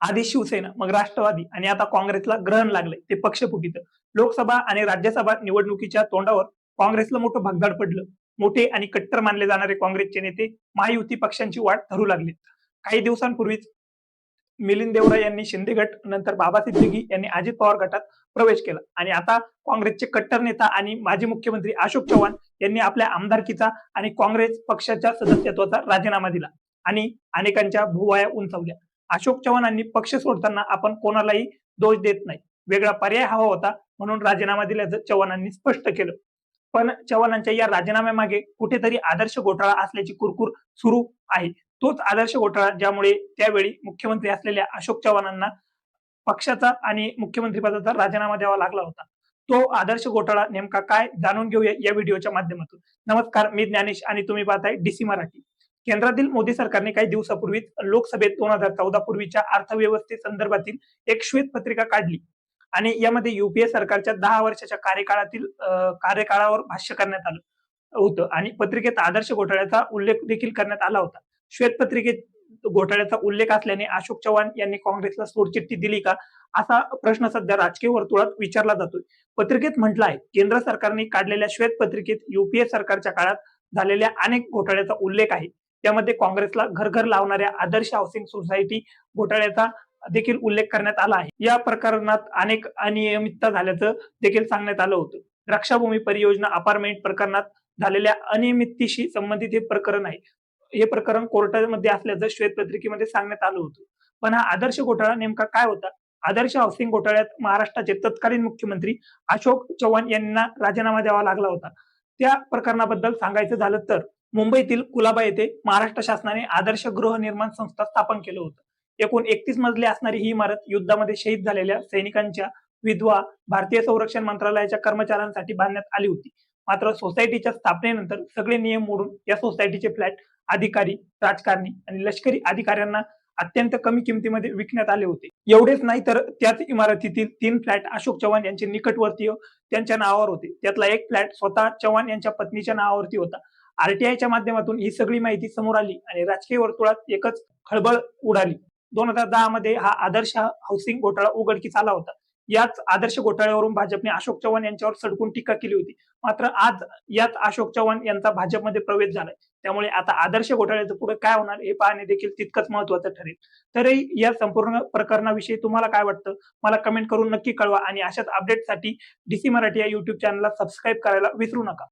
आधी शिवसेना मग राष्ट्रवादी आणि आता काँग्रेसला ग्रहण लागलंय ते पक्षफुटीत लोकसभा आणि राज्यसभा निवडणुकीच्या तोंडावर काँग्रेसला मोठं भगदाड पडलं. मोठे आणि कट्टर मानले जाणारे काँग्रेसचे नेते महायुती पक्षांची वाट धरू लागले. काही दिवसांपूर्वीच मिलिंद देवरा यांनी शिंदे गट नंतर बाबा सिद्दीकी यांनी अजित पवार गटात प्रवेश केला. आणि आता काँग्रेसचे कट्टर नेता आणि माजी मुख्यमंत्री अशोक चव्हाण यांनी आपल्या आमदारकीचा आणि काँग्रेस पक्षाच्या सदस्यत्वाचा राजीनामा दिला आणि अनेकांच्या भुवाया उंचावल्या. अशोक चव्हाणांनी पक्ष सोडताना आपण कोणालाही दोष देत नाही. वेगळा पर्याय हवा होता म्हणून राजीनामा दिल्याचं चव्हाणांनी स्पष्ट केलं. पण चव्हाणांच्या या राजीनाम्यामागे कुठेतरी आदर्श घोटाळा असल्याची कुरकुर सुरू आहे. तोच आदर्श घोटाळा ज्यामुळे त्यावेळी मुख्यमंत्री असलेल्या अशोक चव्हाणांना पक्षाचा आणि मुख्यमंत्री पदाचा राजीनामा द्यावा लागला होता. तो आदर्श घोटाळा नेमका काय जाणून घेऊया या व्हिडिओच्या माध्यमातून. नमस्कार मी ज्ञानेश आणि तुम्ही पाहताय डीसी मराठी. केंद्रातील मोदी सरकारने काही दिवसापूर्वीच लोकसभेत दोन हजार चौदा पूर्वीच्या अर्थव्यवस्थेसंदर्भातील एक श्वेत पत्रिका काढली. आणि यामध्ये युपीए सरकारच्या दहा वर्षाच्या कार्यकाळातील कार्यकाळावर भाष्य करण्यात आलं होतं. आणि पत्रिकेत आदर्श घोटाळ्याचा उल्लेख देखील करण्यात आला होता. श्वेत पत्रिकेत घोटाळ्याचा उल्लेख असल्याने अशोक चव्हाण यांनी काँग्रेसला सोडचिठ्ठी दिली का? असा प्रश्न सध्या राजकीय वर्तुळात विचारला जातोय. पत्रिकेत म्हटलं आहे केंद्र सरकारने काढलेल्या श्वेत पत्रिकेत युपीए सरकारच्या काळात झालेल्या अनेक घोटाळ्याचा उल्लेख आहे. त्यामध्ये काँग्रेसला घर घर लावणाऱ्या आदर्श हाऊसिंग सोसायटी घोटाळ्याचा देखील उल्लेख करण्यात आला आहे. या प्रकरणात अनेक अनियमितता झाल्याचं देखील सांगण्यात आलं होतं. रक्षाभूमी परियोजना अपार्टमेंट प्रकरणात झालेल्या अनियमिततेशी संबंधित हे प्रकरण आहे. हे प्रकरण कोर्टामध्ये असल्याचं श्वेतपत्रिकेमध्ये सांगण्यात आलं होतं. पण हा आदर्श घोटाळा नेमका काय होता? आदर्श हाऊसिंग घोटाळ्यात महाराष्ट्राचे तत्कालीन मुख्यमंत्री अशोक चव्हाण यांना राजीनामा द्यावा लागला होता. त्या प्रकरणाबद्दल सांगायचं झालं तर मुंबईतील कुलाबा येथे महाराष्ट्र शासनाने आदर्श गृहनिर्माण संस्था स्थापन केलं होतं. एकूण एकतीस मजली असणारी ही इमारत युद्धामध्ये शहीद झालेल्या सैनिकांच्या विधवा भारतीय संरक्षण मंत्रालयाच्या कर्मचाऱ्यांसाठी बांधण्यात आली होती. मात्र सोसायटीच्या स्थापनेनंतर सगळे नियम मोडून या सोसायटीचे फ्लॅट अधिकारी राजकारणी आणि लष्करी अधिकाऱ्यांना अत्यंत कमी किमतीमध्ये विकण्यात आले होते. एवढेच नाही तर त्याच इमारतीतील तीन फ्लॅट अशोक चव्हाण यांचे निकटवर्तीय त्यांच्या नावावर होते. त्यातला एक फ्लॅट स्वतः चव्हाण यांच्या पत्नीच्या नावावरती होता. आरटीआयच्या माध्यमातून ही सगळी माहिती समोर आली आणि राजकीय वर्तुळात एकच खळबळ उडाली. दोन हजार दहा मध्ये हा आदर्श हाऊसिंग घोटाळा उघडकीस आला होता. याच आदर्श घोटाळ्यावरून भाजपने अशोक चव्हाण यांच्यावर सडकून टीका केली होती. मात्र आज याच अशोक चव्हाण यांचा भाजपमध्ये प्रवेश झालाय. त्यामुळे आता आदर्श घोटाळ्याचं पुढे काय होणार हे पाहणे देखील तितकंच महत्वाचं ठरेल. तरी या संपूर्ण प्रकरणाविषयी तुम्हाला काय वाटतं? मला कमेंट करून नक्की कळवा आणि अशाच अपडेटसाठी डीसी मराठी या युट्यूब चॅनलला सबस्क्राईब करायला विसरू नका.